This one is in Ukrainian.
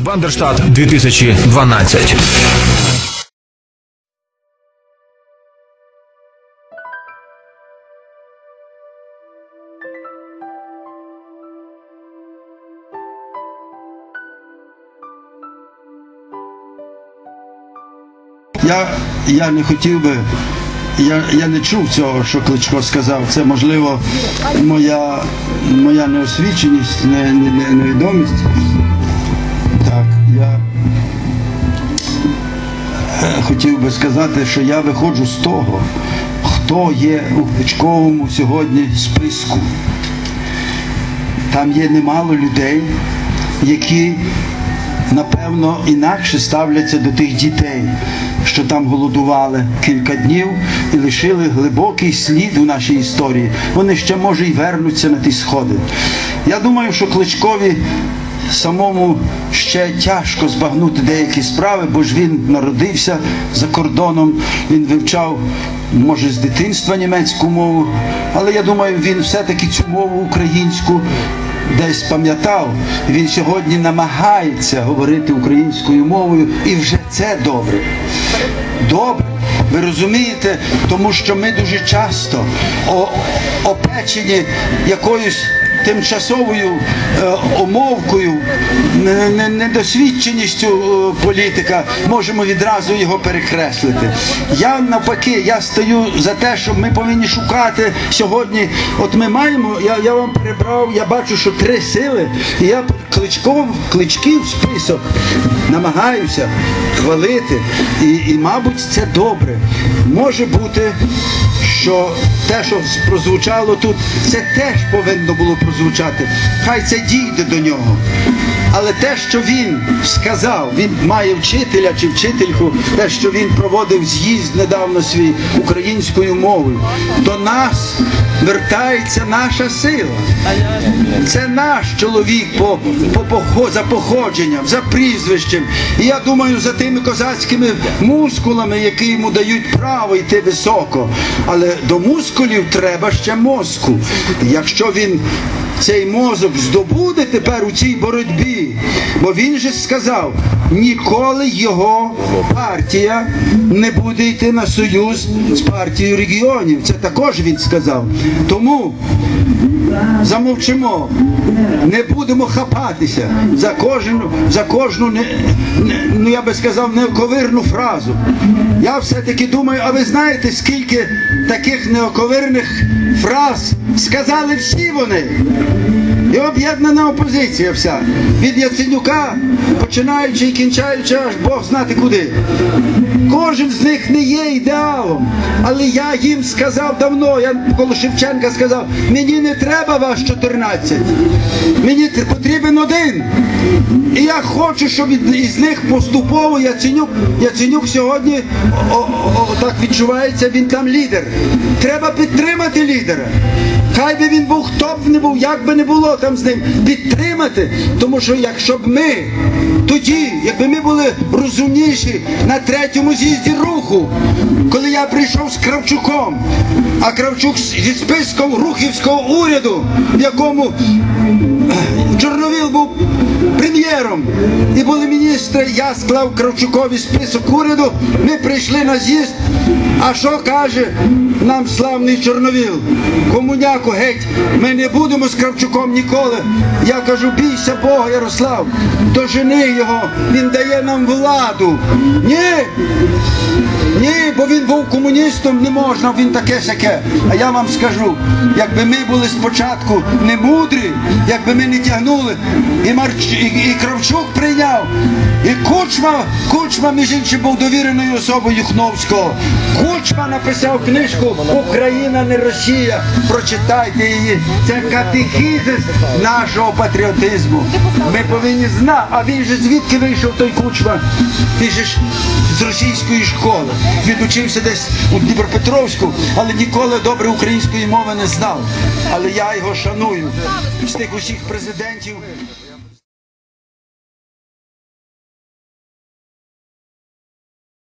Бандерштат 2012. Я, я не хотів би, я, я не чув цього, що Кличко сказав. Це можливо моя, моя неосвіченість, не, не, не- невідомість. хотів би сказати, що я виходжу з того, хто є у Кличковому сьогодні списку. Там є немало людей, які напевно інакше ставляться до тих дітей, що там голодували кілька днів і лишили глибокий слід у нашій історії. Вони ще може й вернуться на ті сходи. Я думаю, що Кличкові самому ще тяжко збагнути деякі справи, бо ж він народився за кордоном, він вивчав, може, з дитинства німецьку мову, але я думаю, він все-таки цю мову українську десь пам'ятав. Він сьогодні намагається говорити українською мовою, і вже це добре. Добре. Ви розумієте, тому що ми дуже часто опечені якоюсь тимчасовою е, омовкою, не- не- недосвідченістю е, політика, можемо відразу його перекреслити. Я навпаки, я стою за те, що ми повинні шукати сьогодні. От ми маємо, я, я вам перебрав, я бачу, що три сили, і я кличков, кличків список намагаюся хвалити. І, і, мабуть, це добре. Може бути, що те, що прозвучало тут, це теж повинно було прозвучати. Хай це дійде до нього. Але те, що він сказав, він має вчителя чи вчительку, те, що він проводив з'їзд недавно свій українською мовою, до нас вертається наша сила. Це наш чоловік по, по, за походженням, за прізвищем. І я думаю, за тими козацькими мускулами, які йому дають право йти високо. Але до мускулів треба ще мозку. Якщо він цей мозок здобуде тепер у цій боротьбі, бо він же сказав, ніколи його партія не буде йти на союз з партією регіонів. Це також він сказав. Тому замовчимо, не будемо хапатися за кожну, за кожну не, не- ну я би сказав, неоковирну фразу. Я все-таки думаю, а ви знаєте, скільки таких неоковирних фраз сказали всі вони? І об'єднана опозиція вся. Від Яценюка, починаючи і кінчаючи аж Бог знати куди. Кожен з них не є ідеалом. Але я їм сказав давно, я коло Шевченка сказав, мені не треба вас 14. Мені потрібен один. І я хочу, щоб із них поступово Яценюк, Яценюк сьогодні о, о, так відчувається, він там лідер. Треба підтримати лідера. Хай би він був, хто б не був, як би не було там з ним, підтримати. Тому що якщо б ми тоді, якби ми були розумніші на третьому з'їзді руху, коли я прийшов з Кравчуком, а Кравчук зі списком рухівського уряду, в якому Чорновіл був прем'єром і були міністри, я склав Кравчукові список уряду, ми прийшли на з'їзд. А що каже нам славний Чорновіл? Комуняку геть, ми не будемо з Кравчуком ніколи. Я кажу, бійся Бога, Ярослав, дожени його, він дає нам владу. Ні, ні, бо він був комуністом, не можна, він таке сяке. А я вам скажу, якби ми були спочатку не мудрі, якби ми не тягнули, і, Марч... і, Кравчук прийняв, і Кучма, Кучма, між іншим, був довіреною особою Юхновського. Кучма написав книжку Україна не Росія. Прочитайте її. Це катехізис нашого патріотизму. Ми повинні знати, а він же звідки вийшов той Кучма? Він же ж з російської школи. Він учився десь у Дніпропетровську, але ніколи добре української мови не знав. Але я його шаную з тих усіх президентів.